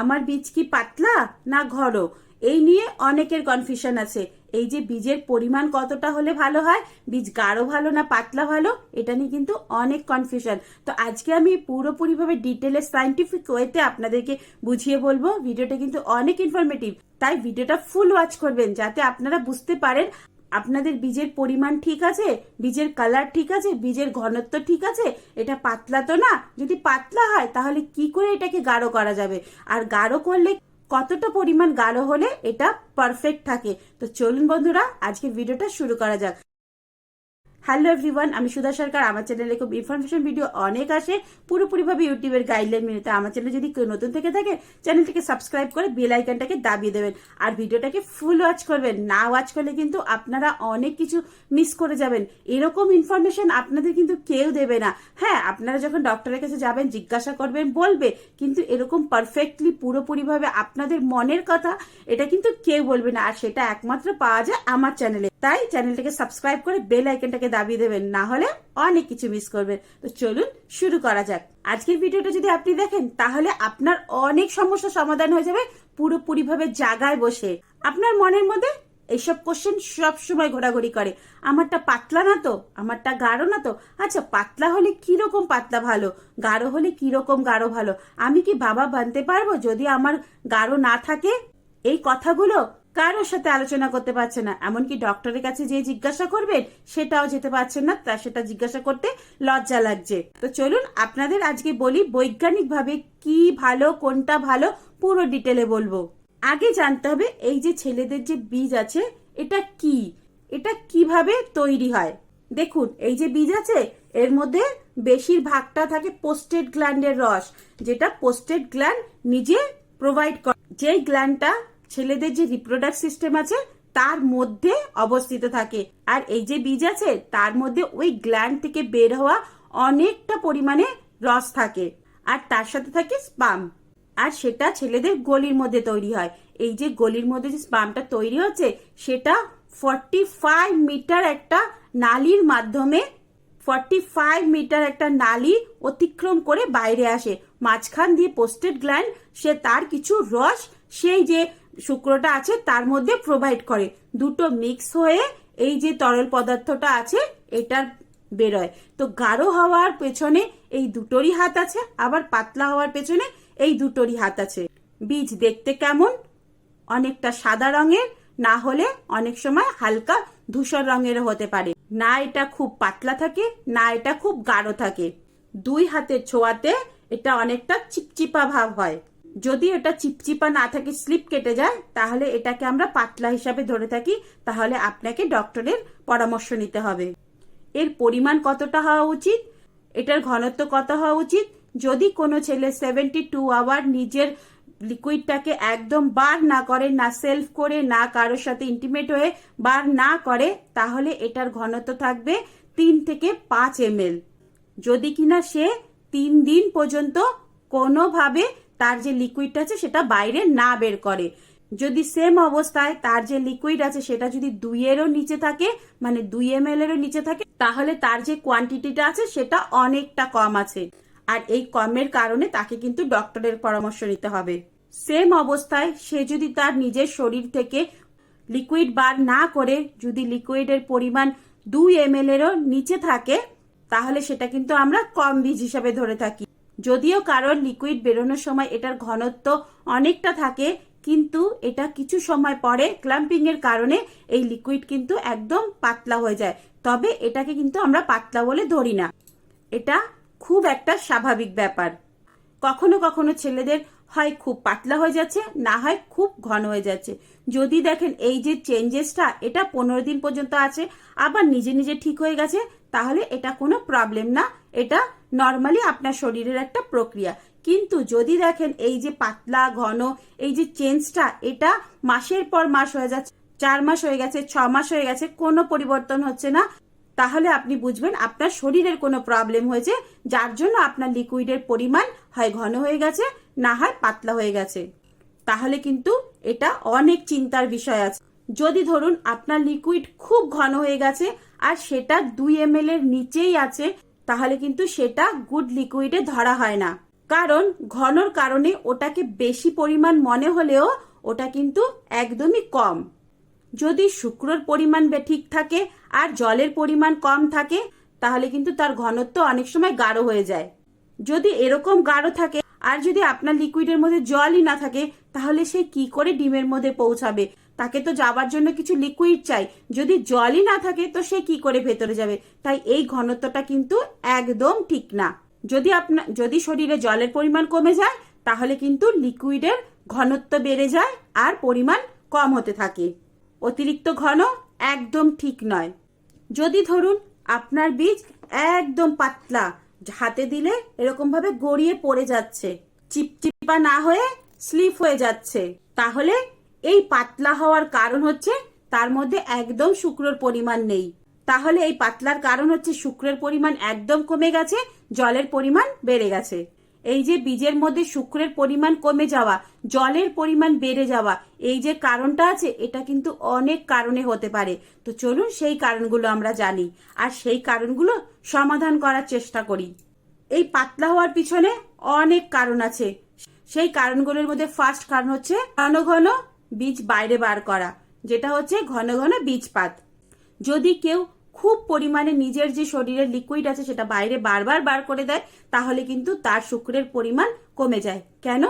আমার বীজ কি পাতলা না ঘন এই নিয়ে অনেকের কনফিউশন আছে। এই যে বীজের পরিমাণ কতটা হলে ভালো হয়, বীজ গাঢ় ভালো না পাতলা ভালো, এটা নিয়ে কিন্তু অনেক কনফিউশন তো আজকে আমি পুরোপুরিভাবে ডিটেলে সাইন্টিফিক ওয়েতে আপনাদেরকে বুঝিয়ে বলব। ভিডিওটা কিন্তু অনেক ইনফরমেটিভ তাই ভিডিওটা ফুল ওয়াচ করবেন, যাতে আপনারা বুঝতে পারেন আপনাদের বীজের পরিমাণ ঠিক আছে? বীজের কালার ঠিক আছে? বীজের ঘনত্ব ঠিক আছে? এটা পাতলা তো না? যদি পাতলা হয়, তাহলে কি করে এটাকে গাঢ় করা যাবে? আর গাঢ় করলে কতটা পরিমাণ গাঢ় হলে এটা পারফেক্ট থাকে? তো চলুন বন্ধুরা, আজকের ভিডিওটা শুরু করা যাক। হ্যালো এভরিওয়ান আমি সুধা সরকার। আমার চ্যানেলে খুব ইনফরমেশন ভিডিও অনেক আসে। পুরোপুরিভাবে ইউটিউবের গাইডলাইন মেনে। তো আমার চ্যানেলে যদি কেউ নতুন থেকে থাকে চ্যানেলটিকে সাবস্ক্রাইব করে বেল আইকনটাকে দাবিয়ে দেবেন। আর ভিডিওটাকে ফুল ওয়াচ করবেন। না ওয়াচ করলে কিন্তু আপনারা অনেক কিছু মিস করে যাবেন। এরকম ইনফরমেশন আপনাদের কিন্তু কেউ দেবে না। হ্যাঁ আপনারা যখন ডক্টরের কাছে যাবেন, জিজ্ঞাসা করবেন, বলবে। কিন্তু এরকম পারফেক্টলি পুরোপুরিভাবে আপনাদের মনের কথা, এটা কিন্তু কেউ বলবে না। আর সেটা একমাত্র পাওয়া যায় আমার চ্যানেলে তাই চ্যানেলটাকে সাবস্ক্রাইব করে বেল আইকনটাকে দাবিয়ে দেবেন, না হলে অনেক কিছু মিস করবেন। তো চলুন শুরু করা যাক। আজকের ভিডিওটা যদি আপনি দেখেন, তাহলে আপনার অনেক সমস্যার সমাধান হয়ে যাবে পুরোপুরিভাবে জায়গায় বসে। আপনার মনের মধ্যে এইসব কোশ্চেন সব সময় ঘোরাঘুরি করে। আমারটা পাতলা না তো? আমারটা গাঢ় না তো? আচ্ছা পাতলা হলে কীরকম পাতলা ভালো? গাঢ় হলে কীরকম গাঢ় ভালো? আমি কি বাবা বানতে পারব যদি আমার গাঢ় না থাকে? এই কথাগুলো কারোর সাথে আলোচনা করতে পারছে না। এমনকি ডক্টরের কাছে যে জিজ্ঞাসা করবেন, সেটাও যেতে পারছেন না তা সেটা জিজ্ঞাসা করতে লজ্জা লাগছে। তো চলুন আপনাদের আজকে বলি বৈজ্ঞানিকভাবে কি ভালো, কোনটা ভালো, পুরো ডিটেলে বলব। আগে জানতে হবে, এই যে ছেলেদের যে বীজ আছে, এটা কি? এটা কীভাবে তৈরি হয়? দেখুন, এই যে বীজ আছে, এর মধ্যে বেশিরভাগটা থাকে পোস্টেড গ্ল্যান্ডের রস, যেটা পোস্টেড গ্ল্যান্ড নিজে প্রোভাইড করে। যেই গ্ল্যান্ডটা ছেলেদের যে রিপ্রোডাক্ট সিস্টেম আছে, তার মধ্যে অবস্থিত থাকে। আর এই যে বীজ আছে, তার মধ্যে ওই গ্ল্যান্ড থেকে বের হওয়া অনেকটা পরিমাণে রস থাকে। আর তার সাথে থাকে স্পাম আর সেটা ছেলেদের গলির মধ্যে তৈরি হয়। এই যে গলির মধ্যে যে স্পামটা তৈরি হচ্ছে, সেটা ফর্টি ফাইভ মিটার একটা নালির মাধ্যমে ফর্টি ফাইভ মিটার একটা নালি অতিক্রম করে বাইরে আসে। মাঝখান দিয়ে পোস্টেড গ্ল্যান্ড সে তার কিছু রস, সেই যে শুক্রটা আছে, তার মধ্যে প্রোভাইড করে। দুটো মিক্স হয়ে এই যে তরল পদার্থটা আছে, এটার বেরোয়। তো গাঢ় হওয়ার পেছনে এই দুটোরই হাত আছে, আবার পাতলা হওয়ার পেছনে এই দুটোরই হাত আছে। বীজ দেখতে কেমন? অনেকটা সাদা রঙের, না হলে অনেক সময় হালকা ধূসর রঙেরও হতে পারে। না এটা খুব পাতলা থাকে, না এটা খুব গাঢ় থাকে। দুই হাতের ছোঁয়াতে এটা অনেকটা চিপচিপা ভাব হয়। যদি এটা চিপচিপা না থাকে, স্লিপ কেটে যায়, তাহলে এটাকে আমরা পাতলা হিসাবে ধরে থাকি, তাহলে আপনাকে ডক্টরের পরামর্শ নিতে হবে। এর পরিমাণ কতটা হওয়া উচিত? এটার ঘনত্ব কত হওয়া উচিত? যদি কোনো ছেলে সেভেন্টি টু আওয়ার নিজের লিকুইডটাকে একদম বার না করে, না সেলফ করে, না কারোর সাথে ইন্টিমেট হয়ে বার না করে, তাহলে এটার ঘনত্ব থাকবে তিন থেকে পাঁচ এম যদি কিনা সে তিন দিন পর্যন্ত কোনোভাবে তার যে লিকুইডটা আছে সেটা বাইরে না বের করে। যদি সেম অবস্থায় তার যে লিকুইড আছে সেটা যদি দুইয়েরও নিচে থাকে মানে দুই এম এরও নিচে থাকে, তাহলে তার যে কোয়ান্টিটিটা আছে সেটা অনেকটা কম আছে। আর এই কমের কারণে তাকে কিন্তু ডক্টরের পরামর্শ নিতে হবে। সেম অবস্থায় সে যদি তার নিজের শরীর থেকে লিকুইড বার না করে, যদি লিকুইডের পরিমাণ দুই এম এরও নিচে থাকে, তাহলে সেটা কিন্তু আমরা কম বীজ হিসাবে ধরে থাকি। যদিও কারোর লিকুইড বেরোনোর সময় এটার ঘনত্ব অনেকটা থাকে, কিন্তু এটা কিছু সময় পরে ক্লাম্পিং এর কারণে এই লিকুইড কিন্তু একদম পাতলা হয়ে যায়। তবে এটাকে কিন্তু আমরা পাতলা বলে ধরি না। এটা খুব একটা স্বাভাবিক ব্যাপার। কখনো কখনো ছেলেদের হয় খুব পাতলা হয়ে যাচ্ছে, না হয় খুব ঘন হয়ে যাচ্ছে। যদি দেখেন এই যে চেঞ্জেসটা এটা পনেরো দিন পর্যন্ত আছে, আবার নিজে নিজে ঠিক হয়ে গেছে, তাহলে এটা কোনো প্রবলেম না। এটা নর্মালি আপনার শরীরের একটা প্রক্রিয়া। কিন্তু যদি দেখেন এই যে পাতলা, ঘন, এই যে চেঞ্জটা, এটা মাসের পর মাস হয়ে যাচ্ছে, চার মাস হয়ে গেছে, ছ মাস হয়ে গেছে, কোনো পরিবর্তন হচ্ছে না, তাহলে আপনি বুঝবেন আপনার শরীরের কোনো প্রবলেম হয়েছে, যার জন্য আপনার লিকুইডের পরিমাণ হয় ঘন হয়ে গেছে, না হয় পাতলা হয়ে গেছে। তাহলে কিন্তু এটা অনেক চিন্তার বিষয় আছে। যদি ধরুন আপনার লিকুইড খুব ঘন হয়ে গেছে, আর সেটা দুই এম এর নিচেই আছে তাহলে কিন্তু সেটা গুড লিকুইডে ধরা হয় না। কারণ ঘনর কারণে ওটাকে বেশি পরিমাণ মনে হলেও ওটা কিন্তু একদমই কম। যদি শুক্রর পরিমাণ ঠিক থাকে আর জলের পরিমাণ কম থাকে, তাহলে কিন্তু তার ঘনত্ব অনেক সময় গাঢ় হয়ে যায়। যদি এরকম গাঢ় থাকে আর যদি আপনার লিকুইডের মধ্যে জলই না থাকে, তাহলে সে কি করে ডিমের মধ্যে পৌঁছাবে? তাকে তো যাবার জন্য কিছু লিকুইড চাই। যদি জলই না থাকে, তো সে কি করে ভেতরে যাবে? তাই এই ঘনত্বটা কিন্তু একদম ঠিক না। যদি আপনার যদি শরীরে জলের পরিমাণ কমে যায়, তাহলে কিন্তু লিকুইডের ঘনত্ব বেড়ে যায় আর পরিমাণ কম হতে থাকে। অতিরিক্ত ঘন একদম ঠিক নয়। যদি ধরুন আপনার বীজ একদম পাতলা হাতে দিলে এরকম ভাবে গড়িয়ে পড়ে যাচ্ছে। চিপচিপা না হয়ে স্লিপ হয়ে যাচ্ছে। তাহলে এই পাতলা হওয়ার কারণ হচ্ছে তার মধ্যে একদম শুক্রর পরিমাণ নেই। তাহলে এই পাতলার কারণ হচ্ছে শুক্রের পরিমাণ একদম কমে গেছে, জলের পরিমাণ বেড়ে গেছে। এই যে বীজের মধ্যে শুক্রের পরিমাণ কমে যাওয়া, জলের পরিমাণ বেড়ে যাওয়া, এই যে কারণটা আছে, এটা কিন্তু অনেক কারণে হতে পারে। তো চলুন সেই কারণগুলো আমরা জানি আর সেই কারণগুলো সমাধান করার চেষ্টা করি। এই পাতলা হওয়ার পিছনে অনেক কারণ আছে। সেই কারণগুলোর মধ্যে ফার্স্ট কারণ হচ্ছে ঘন ঘন বীজ বাইরে বার করা, যেটা হচ্ছে ঘন ঘন বীজপাত। যদি কেউ খুব পরিমাণে নিজের যে শরীরের লিকুইড আছে সেটা বাইরে বারবার বার করে দেয়, তাহলে কিন্তু তার শুক্রের পরিমাণ কমে যায়। কেন?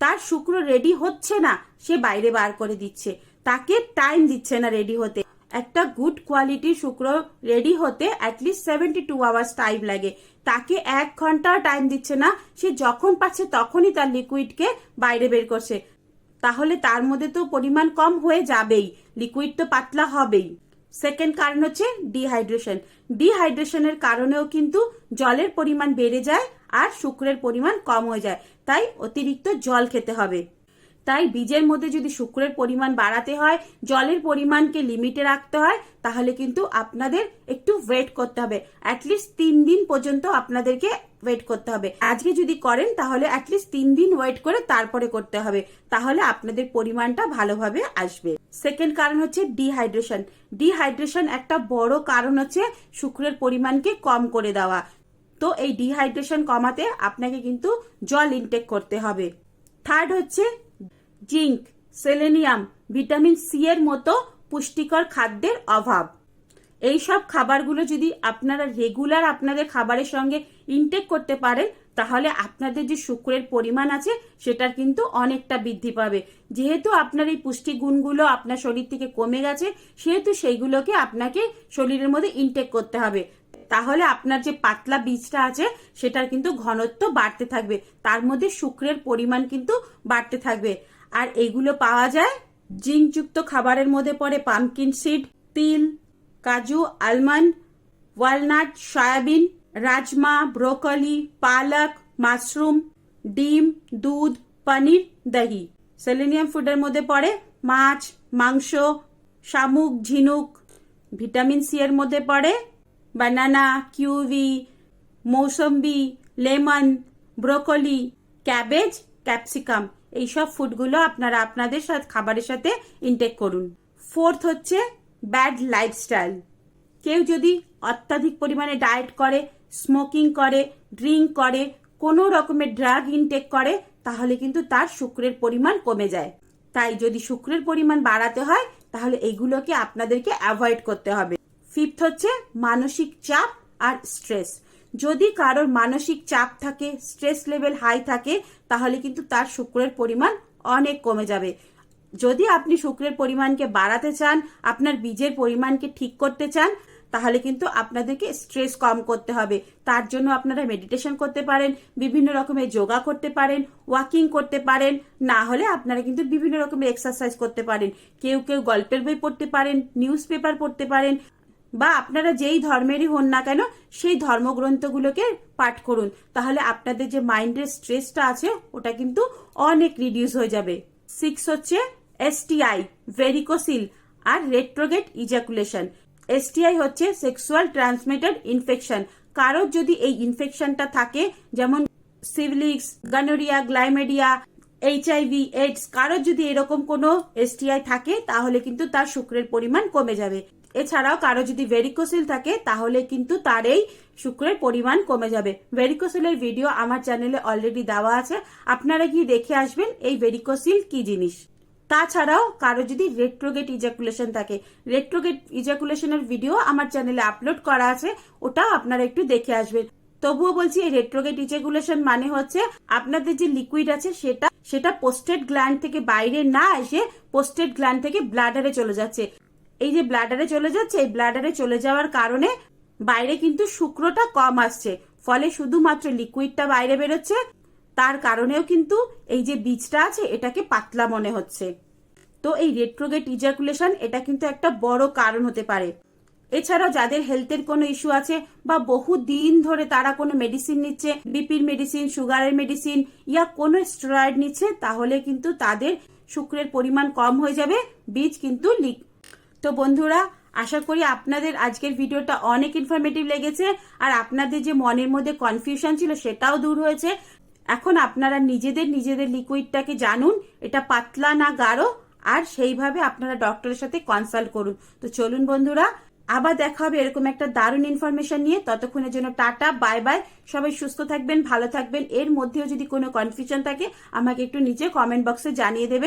তার শুক্র রেডি হচ্ছে না, সে বাইরে বার করে দিচ্ছে। তাকে টাইম দিচ্ছে না রেডি হতে। একটা গুড কোয়ালিটির শুক্র রেডি হতে at least seventy two hours time লাগে। তাকে এক ঘণ্টা টাইম দিচ্ছে না, সে যখন পাচ্ছে তখনই তার লিকুইডকে বাইরে বের করছে। তাহলে তার মধ্যে তো পরিমাণ কম হয়ে যাবেই। লিকুইড তো পাতলা হবেই। সেকেন্ড কারণ হচ্ছে ডিহাইড্রেশন ডিহাইড্রেশনের কারণেও কিন্তু জলের পরিমাণ বেড়ে যায় আর শুক্রের পরিমাণ কম হয়ে যায়। তাই অতিরিক্ত জল খেতে হবে। তাই বীজের মধ্যে যদি শুক্রের পরিমাণ বাড়াতে হয়, জলের পরিমাণকে লিমিটে রাখতে হয়, তাহলে কিন্তু আপনাদের একটু ওয়েট করতে হবে। অ্যাটলিস্ট তিন দিন পর্যন্ত আপনাদেরকে ওয়েট করতে হবে। আজকে যদি করেন, তাহলে অ্যাটলিস্ট তিন দিন ওয়েট করে তারপরে করতে হবে। তাহলে আপনাদের পরিমাণটা ভালোভাবে আসবে। সেকেন্ড কারণ হচ্ছে ডিহাইড্রেশন ডিহাইড্রেশন একটা বড় কারণ হচ্ছে শুক্রের পরিমাণকে কম করে দেওয়া। তো এই ডিহাইড্রেশন কমাতে আপনাকে কিন্তু জল ইনটেক করতে হবে। থার্ড হচ্ছে জিঙ্ক, সেলেনিয়াম, ভিটামিন সি এর মতো পুষ্টিকর খাদ্যের অভাব। এই সব খাবারগুলো যদি আপনারা রেগুলার আপনাদের খাবারের সঙ্গে ইনটেক করতে পারেন, তাহলে আপনাদের যে শুক্রের পরিমাণ আছে, সেটার কিন্তু অনেকটা বৃদ্ধি পাবে। যেহেতু আপনার এই পুষ্টি গুণগুলো আপনার শরীর থেকে কমে গেছে, সেহেতু সেইগুলোকে আপনাকে শরীরের মধ্যে ইনটেক করতে হবে। তাহলে আপনার যে পাতলা বীজটা আছে, সেটার কিন্তু ঘনত্ব বাড়তে থাকবে। তার মধ্যে শুক্রের পরিমাণ কিন্তু বাড়তে থাকবে। আর এগুলো পাওয়া যায় জিঙ্কযুক্ত খাবারের মধ্যে পড়ে পামকিন সিড, তিল, কাজু, almond, walnut, soybean, rajma, broccoli, পালক, মাশরুম, ডিম, দুধ, পনির, দহি। সেলেনিয়াম ফুডের মধ্যে পড়ে মাছ, মাংস, শামুক, ঝিনুক। ভিটামিন সি এর মধ্যে পড়ে banana kiwi mosambi, lemon, broccoli, cabbage, capsicum. এইসব ফুডগুলো আপনারা আপনাদের সাথে, খাবারের সাথে ইনটেক করুন। ফোর্থ হচ্ছে ব্যাড লাইফস্টাইল কেউ যদি অত্যাধিক পরিমাণে ডায়েট করে স্মোকিং করে ড্রিঙ্ক করে, কোনো রকমের ড্রাগ ইনটেক করে, তাহলে কিন্তু তার শুক্রের পরিমাণ কমে যায়। তাই যদি শুক্রের পরিমাণ বাড়াতে হয়, তাহলে এইগুলোকে আপনাদেরকে অ্যাভয়েড করতে হবে। ফিফথ হচ্ছে মানসিক চাপ আর স্ট্রেস যদি কারোর মানসিক চাপ থাকে স্ট্রেস লেভেল হাই থাকে, তাহলে কিন্তু তার শুক্রের পরিমাণ অনেক কমে যাবে। যদি আপনি শুক্রের পরিমাণকে বাড়াতে চান, আপনার বীজের পরিমাণকে ঠিক করতে চান, তাহলে কিন্তু আপনাদেরকে স্ট্রেস কম করতে হবে। তার জন্য আপনারা মেডিটেশন করতে পারেন, বিভিন্ন রকমের যোগা করতে পারেন ওয়াকিং করতে পারেন, না হলে আপনারা কিন্তু বিভিন্ন রকমের এক্সারসাইজ করতে পারেন। কেউ কেউ গল্পের বই পড়তে পারেন নিউজ পেপার পড়তে পারেন বা আপনারা যেই ধর্মেরই হন না কেন, সেই ধর্মগ্রন্থগুলোকে পাঠ করুন। তাহলে আপনাদের যে মাইন্ডের স্ট্রেসটা আছে, ওটা কিন্তু অনেক রিডিউস হয়ে যাবে। সিক্স হচ্ছে এসটিআই ভেরিকোসিল আর রেট্রোগেট ইজাকুলেশন এসটিআই হচ্ছে সেক্সুয়াল ট্রান্সমিটেড ইনফেকশন কারোর যদি এই ইনফেকশনটা থাকে, যেমন সিভিলিক্স গানোরিয়া গ্লাইমেডিয়া এইচআইভি এইডস কারোর যদি এরকম কোনো এসটিআই থাকে, তাহলে কিন্তু তার শুক্রের পরিমাণ কমে যাবে। এছাড়াও কারও যদি ভেরিকোসিল থাকে, তাহলে কিন্তু তার এই শুক্রের পরিমাণ কমে যাবে। ভেরিকোসিলের ভিডিও আমার চ্যানেলে অলরেডি দেওয়া আছে। আপনারা গিয়ে দেখে আসবেন এই ভেরিকোসিল কি জিনিস। তাছাড়াও কারও যদি রেট্রোগেট ইজাকুলেশন থাকে রেট্রোগেট ইজাকুলেশনের ভিডিও আমার চ্যানেলে আপলোড করা আছে, ওটাও আপনারা একটু দেখে আসবেন। তবুও বলছি, এই রেট্রোগেট ইজাকুলেশন মানে হচ্ছে আপনাদের যে লিকুইড আছে, সেটা সেটা পোস্টেড গ্ল্যান্ড থেকে বাইরে না এসে পোস্টেড গ্ল্যান্ড থেকে ব্লাডারে চলে যাচ্ছে। এই যে ব্লাডারে চলে যাচ্ছে, এই ব্লাডারে চলে যাওয়ার কারণে বাইরে কিন্তু শুক্রটা কম আসছে। ফলে শুধুমাত্র লিকুইডটা বাইরে বেরোচ্ছে, তার কারণেও কিন্তু এই যে বীজটা আছে, এটাকে পাতলা মনে হচ্ছে। তো এই রেট্রোগেট ইজাকুলেশন এটা কিন্তু একটা বড় কারণ হতে পারে। এছাড়াও যাদের হেলথের কোনো ইস্যু আছে বা বহু দিন ধরে তারা কোনো মেডিসিন নিচ্ছে বিপির মেডিসিন সুগারের মেডিসিন ইয়া কোনো স্টেরয়েড নিচ্ছে, তাহলে কিন্তু তাদের শুক্রের পরিমাণ কম হয়ে যাবে, বীজ কিন্তু লিক তো বন্ধুরা, আশা করি আপনাদের আজকের ভিডিওটা অনেক ইনফরমেটিভ লেগেছে আর আপনাদের যে মনের মধ্যে কনফিউশন ছিল সেটাও দূর হয়েছে। এখন আপনারা নিজেদের নিজেদের লিকুইডটাকে জানুন, এটা পাতলা না গাঢ়, আর সেইভাবে আপনারা ডক্টরের সাথে কনসাল্ট করুন। তো চলুন বন্ধুরা, আবার দেখা হবে এরকম একটা দারুণ ইনফরমেশন নিয়ে। ততক্ষণের জন্য টাটা বাই বাই সবাই সুস্থ থাকবেন, ভালো থাকবেন। এর মধ্যেও যদি কোনো কনফিউশন থাকে, আমাকে একটু নিচে কমেন্ট বক্সে জানিয়ে দেবেন।